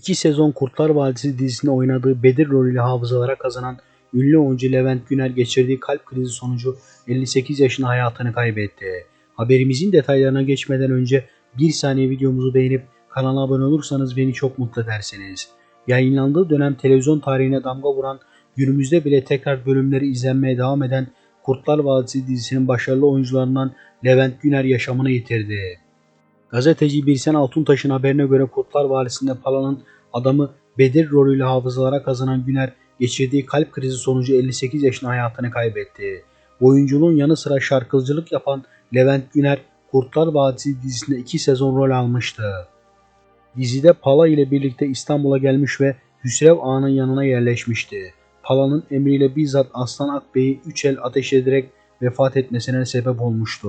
İki sezon Kurtlar Vadisi dizisinde oynadığı Bedir rolüyle hafızalara kazanan ünlü oyuncu Levent Güner geçirdiği kalp krizi sonucu 58 yaşında hayatını kaybetti. Haberimizin detaylarına geçmeden önce bir saniye videomuzu beğenip kanala abone olursanız beni çok mutlu edersiniz. Yayınlandığı dönem televizyon tarihine damga vuran, günümüzde bile tekrar bölümleri izlenmeye devam eden Kurtlar Vadisi dizisinin başarılı oyuncularından Levent Güner yaşamını yitirdi. Gazeteci Birsen Altuntaş'ın haberine göre Kurtlar Vadisi'nde Pala'nın adamı Bedir rolüyle hafızalara kazanan Güner geçirdiği kalp krizi sonucu 58 yaşında hayatını kaybetti. Oyunculuğun yanı sıra şarkıcılık yapan Levent Güner Kurtlar Vadisi dizisinde 2 sezon rol almıştı. Dizide Pala ile birlikte İstanbul'a gelmiş ve Hüsrev Ağa'nın yanına yerleşmişti. Pala'nın emriyle bizzat Aslan Akbey'i 3 el ateş ederek vefat etmesine sebep olmuştu.